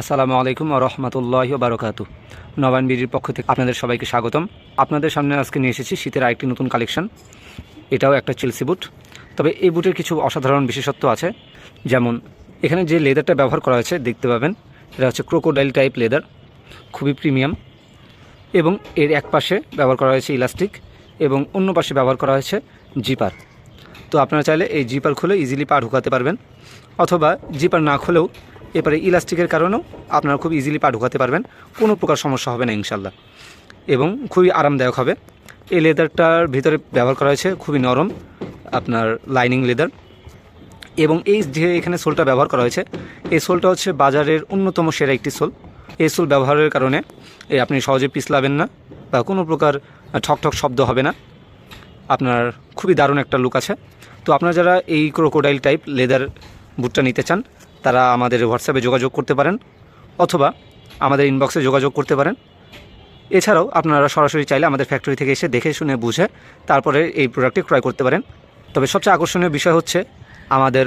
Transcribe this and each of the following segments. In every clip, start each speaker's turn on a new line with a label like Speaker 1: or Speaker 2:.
Speaker 1: আসসালামু আলাইকুম রহমতুল্লাহ বারকাতু নবায়ন বিডির পক্ষ থেকে আপনাদের সবাইকে স্বাগতম। আপনাদের সামনে আজকে নিয়ে এসেছি শীতের আরেকটি নতুন কালেকশন। এটাও একটা চিলসি বুট তবে এই বুটের কিছু অসাধারণ বিশেষত্ব আছে। যেমন, এখানে যে লেদারটা ব্যবহার করা হয়েছে, দেখতে পাবেন, এটা হচ্ছে ক্রোকোডাইল টাইপ লেদার খুবই প্রিমিয়াম এবং এর এক পাশে ব্যবহার করা হয়েছে ইলাস্টিক এবং অন্য পাশে ব্যবহার করা হয়েছে জিপার তো আপনারা চাইলে এই জিপার খুলে ইজিলি পা ঢুকাতে পারবেন। অথবা জিপার না খুলেও এবারে ইলাস্টিকের কারণেও আপনারা খুব ইজিলি পা ঢুকাতে পারবেন। কোনো প্রকার সমস্যা হবে না ইনশাল্লাহ এবং খুবই আরামদায়ক হবে। এই লেদারটার ভিতরে ব্যবহার করা হয়েছে খুবই নরম আপনার লাইনিং লেদার। এবং এই যে এখানে সোলটা ব্যবহার করা হয়েছে, এই সোলটা হচ্ছে বাজারের অন্যতম সেরা একটি সোল। এই সোল ব্যবহারের কারণে এই আপনি সহজে পিছলাবেন না বা কোনো প্রকার ঠক ঠক শব্দ হবে না। আপনার খুবই দারুণ একটা লুক আছে। তো আপনারা যারা এই ক্রোকোডাইল টাইপ লেদার বুটটা নিতে চান তারা আমাদের হোয়াটসঅ্যাপে যোগাযোগ করতে পারেন অথবা আমাদের ইনবক্সে যোগাযোগ করতে পারেন। এছাড়াও আপনারা সরাসরি চাইলে আমাদের ফ্যাক্টরি থেকে এসে দেখে শুনে বুঝে তারপরে এই প্রোডাক্টটি ক্রয় করতে পারেন। তবে সবচেয়ে আকর্ষণীয় বিষয় হচ্ছে আমাদের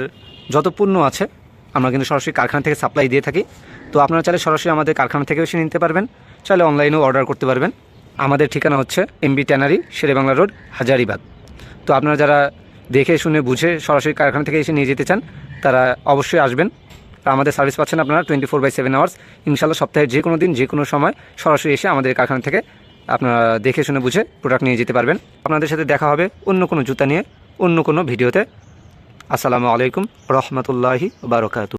Speaker 1: যত পণ্য আছে, আমরা কিন্তু সরাসরি কারখানা থেকে সাপ্লাই দিয়ে থাকি। তো আপনারা চাইলে সরাসরি আমাদের কারখানা থেকে এসে নিতে পারবেন, চাইলে অনলাইনেও অর্ডার করতে পারবেন। আমাদের ঠিকানা হচ্ছে MB tannery, Sher-e-Bangla road, Hazaribagh. তো আপনারা যারা দেখে শুনে বুঝে সরাসরি কারখানা থেকে এসে নিয়ে যেতে চান, তারা অবশ্যই আসবেন। আমাদের সার্ভিস পাচ্ছেন আপনারা twenty four by seven hours ইনশাল্লাহ সপ্তাহের যে কোনো দিন, যে কোনো সময় সরাসরি এসে আমাদের কারখানা থেকে আপনারা দেখে শুনে বুঝে প্রোডাক্ট নিয়ে যেতে পারবেন। আপনাদের সাথে দেখা হবে অন্য কোনো জুতা নিয়ে, অন্য কোনো ভিডিওতে। আসসালামু আলাইকুম, রহমতুল্লাহি বারকাতু